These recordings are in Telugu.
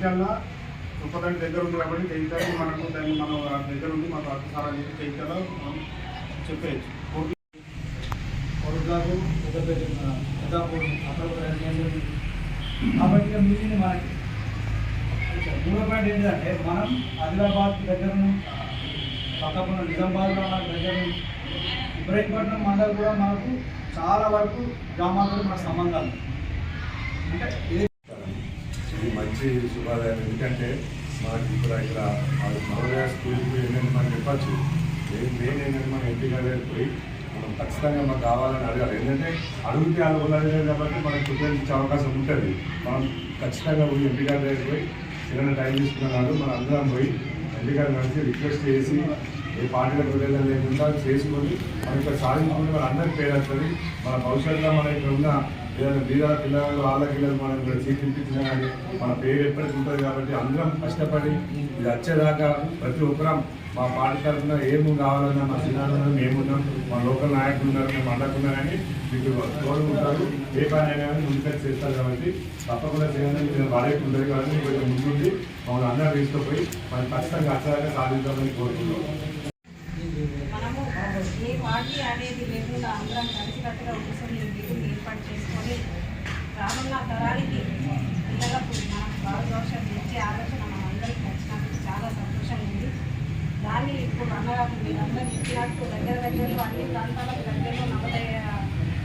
జైత్యాల ఉపదాని దగ్గర ఉంది కాబట్టి జైత్యాల మనకు దాన్ని మన దగ్గర ఉంది మాకు అర్థసారా అని చెప్పి మనం చెప్పేయచ్చు. కొడుకులకు కాబట్టి మిగిలింది మనకి. మూడో పాయింట్ ఏంటంటే మనం ఆదిలాబాద్ దగ్గర పక్కన నిజామాబాద్లో మన దగ్గర ఇబ్రహీంపట్నం మండలి కూడా మనకు చాలా వరకు గ్రామాలతో మన సంబంధాలు అంటే మంచి శుభాదాయం ఎందుకంటే మనకి ఇక్కడ ఇక్కడ నవోదయ స్కూల్కి ఏంటంటే మనం చెప్పచ్చు. నేను ఏంటంటే మనం ఎంపీ గారి పోయి మనం ఖచ్చితంగా మాకు కావాలని అడగాలి. ఎందుకంటే అడిగితే వాళ్ళు ఉన్నది కాబట్టి మనకు ప్రిపేర్ ఇచ్చే అవకాశం ఉంటుంది. మనం ఖచ్చితంగా పోయి ఎంపీ గారి దగ్గరికి పోయి చిన్న టైం తీసుకున్నాడు మనం అందరం పోయి ఎంపీ గారిని రిక్వెస్ట్ చేసి ఏ పార్టీలకు విడుదల లేకుండా చేసుకొని మనం ఇక్కడ సాధించుకుంటే మన అందరికి పేరు వస్తుంది మన భవిష్యత్తులో మన ఇక్కడ ఉన్న ఏదైనా బీదా పిల్లలు వాళ్ళ పిల్లలు మనం ఇక్కడ సీట్ కానీ మన పేరు ఎప్పటికీ ఉంటుంది కాబట్టి అందరం కష్టపడి ఇది వచ్చేదాకా ప్రతి ఒక్కరం మా పార్టీ తరఫున ఏమి కావాలన్నా మా సిద్ధాంతం మేమున్నాం మా లోకల్ నాయకులు ఉన్నారు మేము అండకున్నా కానీ మీకు తోడుకుంటారు ఏ పని అయినా కానీ ముందుకు చేస్తారు కాబట్టి తప్పకుండా చేయాలని మీరు వాడేకి ఉంటుంది కాబట్టి కొంచెం ముందుండి మమ్మల్ని అందరూ తీసుకుపోయి మనం ఖచ్చితంగా అచ్చగా సాధించాలని కోరుకుంటున్నాం. ఏ అనేది లేకుండా అందరం కలిసికట్టుగా కూర్చొని ఈ మీటింగ్ ఏర్పాటు చేసుకొని రానున్న తరానికి పిల్లలకు మనకు బాగా ఇచ్చే ఆలోచన మనందరికీ వచ్చినందుకు చాలా సంతోషంగా ఉంది. దాన్ని ఇప్పుడు అన్నగారు మీరందరూ ఇచ్చినట్టు దగ్గర దగ్గరలో అన్ని ప్రాంతాలకు దగ్గరలో నలభై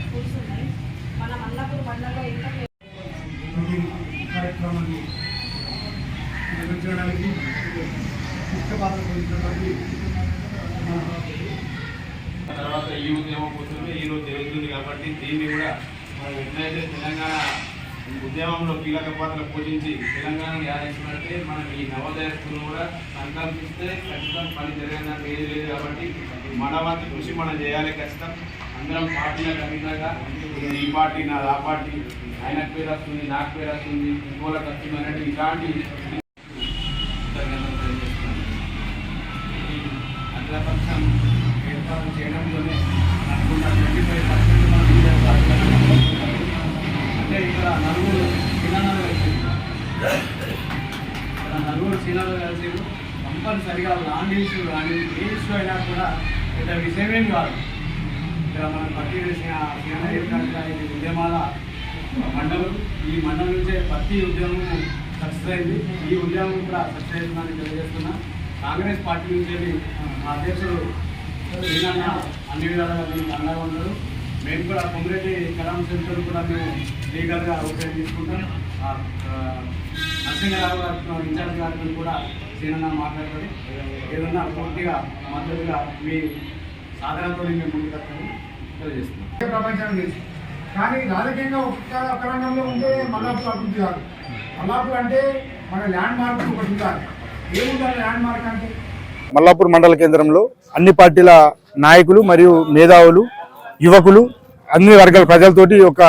స్కూల్స్ ఉన్నాయి. మనం అన్నపూర్ మండలంలో ఇంటర్ కార్యక్రమాన్ని నిర్వహించడానికి ముఖ్య పాత్ర వహించినటువంటి తర్వాత ఈ ఉద్యమం పోతుంది ఈ రోజు జరుగుతుంది కాబట్టి దీన్ని కూడా మనం ఎట్లయితే తెలంగాణ ఉద్యమంలో కీలక పాత్ర పోషించి తెలంగాణను యాదించినట్టే మనం ఈ నవోదయ స్కూల్ కూడా సంకల్పిస్తే ఖచ్చితంగా పని జరిగిందని ఏది లేదు కాబట్టి మన వంతు కృషి మనం చేయాలి ఖచ్చితం. అందరం పార్టీలకు అతీతంగా ఈ పార్టీ నాది ఆ పార్టీ. ఆయనకు పేరు వస్తుంది నాకు పేరు వస్తుంది ఇంకోళ్ళకి వస్తుంది అనేది ఇలాంటి పిల్లలు కలిసి కంపల్సరిగా లాంగ్ ఇష్యూ కానీ ఏ ఇష్యూ అయినా కూడా పెద్ద విషయమేం కాదు. ఇక్కడ మనం పత్తి వేసిన ఇది ఉద్యమాల మండలం. ఈ మండలం నుంచే ప్రతి ఉద్యమం సక్సెస్ అయింది. ఈ ఉద్యమం కూడా సక్సెస్ అయిందని తెలియజేస్తున్నా. కాంగ్రెస్ పార్టీ నుంచి మా అధ్యక్షుడు శ్రీనన్న అన్ని విధాలుగా మేము అండగా ఉన్నారు మేము కూడా కొమ్మిరెడ్డి కళాం సెంటర్ కూడా మేము లీగల్గా ఉపయోగించుకుంటాం తీసుకుంటాం నరసింహరావు గారితో ఇన్ఛార్జ్ గారితో కూడా శ్రీనన్న మాట్లాడతారు ఏదన్నా పూర్తిగా మద్దతుగా మీ సాధనతో మేము ముందుకు తెలియజేస్తున్నాం. తెలుసు కానీ రాజకీయంగా ఒక ఒక రంగంలో ఉంటే మల్లాపూర్ అభివృద్ధి కాదు మల్లాపూర్ అంటే మన ల్యాండ్ మార్క్ ఒకటి ఉండాలి. ఏముండాలి ల్యాండ్ మార్క్ అంటే? మల్లాపూర్ మండల కేంద్రంలో అన్ని పార్టీల నాయకులు మరియు మేధావులు యువకులు అన్ని వర్గాల ప్రజలతోటి ఒక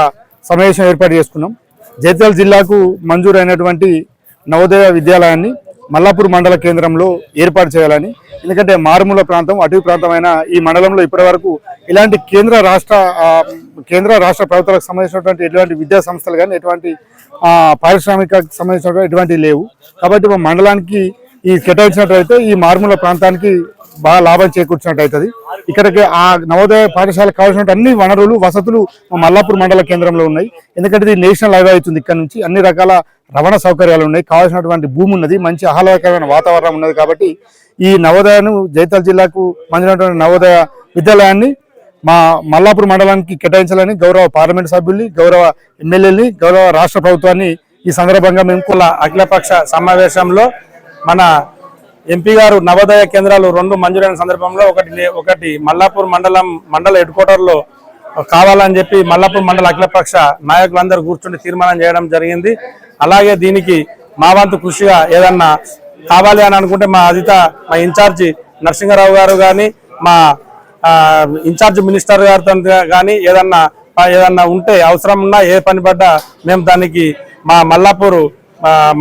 సమావేశం ఏర్పాటు చేసుకున్నాం. జైత్యాల జిల్లాకు మంజూరైనటువంటి నవోదయ విద్యాలయాన్ని మల్లాపూర్ మండల కేంద్రంలో ఏర్పాటు చేయాలని ఎందుకంటే మారుమూల ప్రాంతం అటవీ ప్రాంతమైన ఈ మండలంలో ఇప్పటివరకు ఇలాంటి కేంద్ర రాష్ట్ర కేంద్ర రాష్ట్ర ప్రభుత్వాలకు సంబంధించినటువంటి ఎటువంటి విద్యా సంస్థలు కానీ ఎటువంటి పారిశ్రామిక సంబంధించినటువంటి ఎటువంటి లేవు. కాబట్టి మా మండలానికి ఈ కేటాయించినట్లయితే ఈ మారుమూల ప్రాంతానికి బాగా లాభం చేకూర్చినట్టు అవుతుంది ఇక్కడికి ఆ నవోదయ పాఠశాలకు కావాల్సిన అన్ని వనరులు వసతులు మా మల్లాపూర్ మండల కేంద్రంలో ఉన్నాయి. ఎందుకంటే ఇది నేషనల్ హైవే అవుతుంది ఇక్కడ నుంచి. అన్ని రకాల రవాణా సౌకర్యాలు ఉన్నాయి. కావాల్సినటువంటి భూమి ఉన్నది మంచి ఆహ్లాదకరమైన వాతావరణం ఉన్నది కాబట్టి ఈ నవోదయను జైతాల్ జిల్లాకు మందినటువంటి నవోదయ విద్యాలయాన్ని మా మల్లాపూర్ మండలానికి కేటాయించాలని గౌరవ పార్లమెంట్ సభ్యుల్ని గౌరవ ఎమ్మెల్యేని గౌరవ రాష్ట్ర ప్రభుత్వాన్ని ఈ సందర్భంగా మేము కుల అఖిలపక్ష సమావేశంలో మన ఎంపీ గారు నవోదయ కేంద్రాలు రెండు మంజూరైన సందర్భంలో ఒకటి ఒకటి మల్లాపూర్ మండలం మండల హెడ్ క్వార్టర్లో కావాలని చెప్పి మల్లాపూర్ మండల అఖిలపక్ష నాయకులందరూ కూర్చుని తీర్మానం చేయడం జరిగింది. అలాగే దీనికి మా వంతు కృషిగా ఏదన్నా కావాలి అని అనుకుంటే మా అధిత మా ఇన్ఛార్జి నరసింహారావు గారు కానీ మా ఆ, ఇన్ఛార్జ్ మినిస్టర్ గారితో కానీ ఏదన్నా ఏదన్నా ఉంటే అవసరం ఉన్నా ఏ పని పడ్డా మేము దానికి మా మల్లాపూరు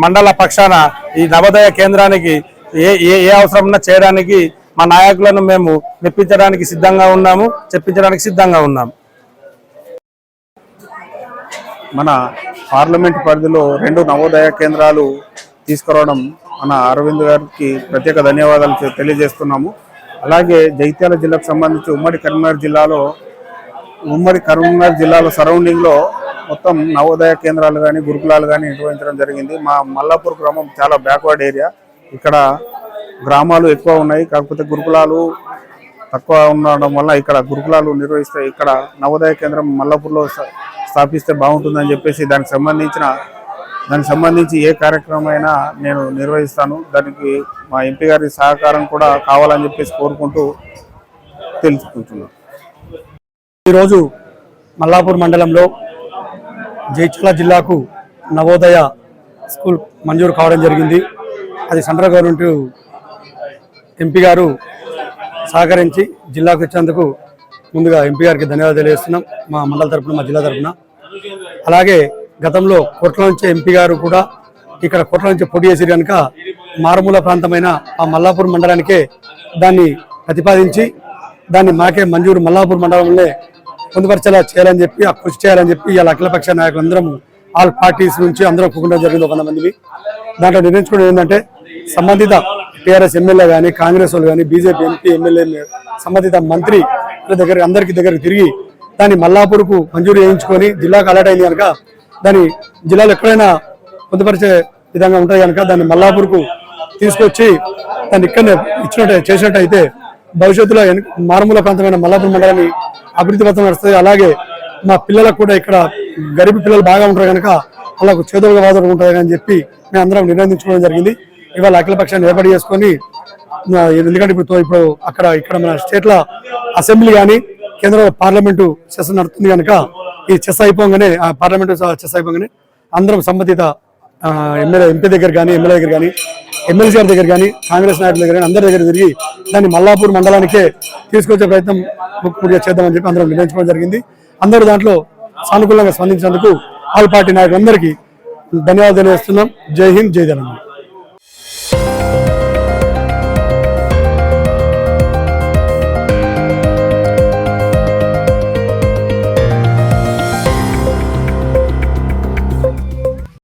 మండల పక్షాన ఈ నవోదయ కేంద్రానికి ఏ ఏ ఏ అవసరం చేయడానికి మా నాయకులను మేము మెప్పించడానికి సిద్ధంగా ఉన్నాము చెప్పించడానికి సిద్ధంగా ఉన్నాము. మన పార్లమెంట్ పరిధిలో రెండు నవోదయ కేంద్రాలు తీసుకురావడం మన అరవింద్ గారికి ప్రత్యేక ధన్యవాదాలు తె- తెలియజేస్తున్నాము. అలాగే జైత్యాల జిల్లాకు సంబంధించి ఉమ్మడి కరీంనగర్ జిల్లాలో ఉమ్మడి కరీంనగర్ జిల్లాలో సరౌండింగ్లో మొత్తం నవోదయ కేంద్రాలు కానీ గురుకులాలు కానీ నిర్వహించడం జరిగింది. మా మల్లాపూర్ గ్రామం చాలా బ్యాక్వర్డ్ ఏరియా. ఇక్కడ గ్రామాలు ఎక్కువ ఉన్నాయి. కాకపోతే గురుకులాలు తక్కువ ఉండడం వల్ల ఇక్కడ గురుకులాలు నిర్వహిస్తే ఇక్కడ నవోదయ కేంద్రం మల్లాపూర్లో స్థాపిస్తే బాగుంటుందని చెప్పేసి దానికి సంబంధించిన దానికి సంబంధించి ఏ కార్యక్రమం అయినా నేను నిర్వహిస్తాను. దానికి మా ఎంపీ గారి సహకారం కూడా కావాలని చెప్పేసి కోరుకుంటూ తెలుసుకుంటున్నాను ఈరోజు మల్లాపూర్ మండలంలో జైచల జిల్లాకు నవోదయ స్కూల్ మంజూరు కావడం జరిగింది. అది సెంట్రల్ గవర్నమెంట్ ఎంపీ గారు సహకరించి జిల్లాకు వచ్చేందుకు ముందుగా ఎంపీ గారికి ధన్యవాదాలు తెలియజేస్తున్నాం. మా మండల తరఫున మా జిల్లా తరపున. అలాగే గతంలో కోట్ల నుంచి ఎంపీ గారు కూడా ఇక్కడ కోట్ల నుంచి పోటీ చేసి కనుక మారుమూల ప్రాంతమైన ఆ మల్లాపూర్ మండలానికే దాన్ని ప్రతిపాదించి దాన్ని మాకే మంజూరు మల్లాపూర్ మండలంలో పొందుపరిచేలా చేయాలని చెప్పి ఆ కృషి చేయాలని చెప్పి ఇలా అఖిలపక్ష నాయకులందరం ఆల్ పార్టీస్ నుంచి అందరం ఒప్పుకోవడం జరిగింది ఒక మందిని. దాంట్లో నిర్ణయించుకోవడం ఏంటంటే సంబంధిత టీఆర్ఎస్ ఎమ్మెల్యే కానీ కాంగ్రెస్ వాళ్ళు కానీ బీజేపీ ఎంపీ ఎమ్మెల్యే సంబంధిత మంత్రి దగ్గర అందరికి దగ్గర తిరిగి దాన్ని మల్లాపూర్కు మంజూరు చేయించుకొని జిల్లాకు అలర్ట్ అయింది కనుక దాన్ని జిల్లాలో ఎక్కడైనా పొందుపరిచే విధంగా ఉంటాయి కనుక దాన్ని మల్లాపూర్కు తీసుకొచ్చి దాన్ని ఇక్కడనే ఇచ్చినట్టు చేసినట్టయితే భవిష్యత్తులో మారుమూల ప్రాంతమైన మల్లాపూర్ మండలాన్ని అభివృద్ధి పథం నడుస్తుంది. అలాగే మా పిల్లలకు కూడా ఇక్కడ గరీబ్ పిల్లలు బాగా ఉంటారు కనుక వాళ్ళకు చేదులుగా బాధలు ఉంటుంది అని చెప్పి మేము అందరం నిర్ణయించుకోవడం జరిగింది. ఇవాళ అఖిల పక్షాన్ని ఏర్పాటు చేసుకొని ఎందుకంటే ఇప్పుడు ఇప్పుడు అక్కడ ఇక్కడ మన స్టేట్ల అసెంబ్లీ కానీ కేంద్ర పార్లమెంటు చెస్ నడుస్తుంది కనుక ఈ చెస్ అయిపోగానే ఆ పార్లమెంటు చెస్ అయిపోగానే అందరం సంబంధిత ఎమ్మెల్యే ఎంపీ దగ్గర కానీ ఎమ్మెల్యే దగ్గర కానీ ఎమ్మెల్సీ గారి దగ్గర కానీ కాంగ్రెస్ నాయకుల దగ్గర కానీ అందరి దగ్గర తిరిగి దాన్ని మల్లాపూర్ మండలానికే తీసుకొచ్చే ప్రయత్నం పూర్తిగా చేద్దామని చెప్పి అందరం నిర్ణయించుకోవడం జరిగింది. అందరూ దాంట్లో సానుకూలంగా స్పందించినందుకు ఆల్ పార్టీ నాయకులందరికీ ధన్యవాదాలు తెలియజేస్తున్నాం. జై హింద్ జై తెలంగాణ Bye.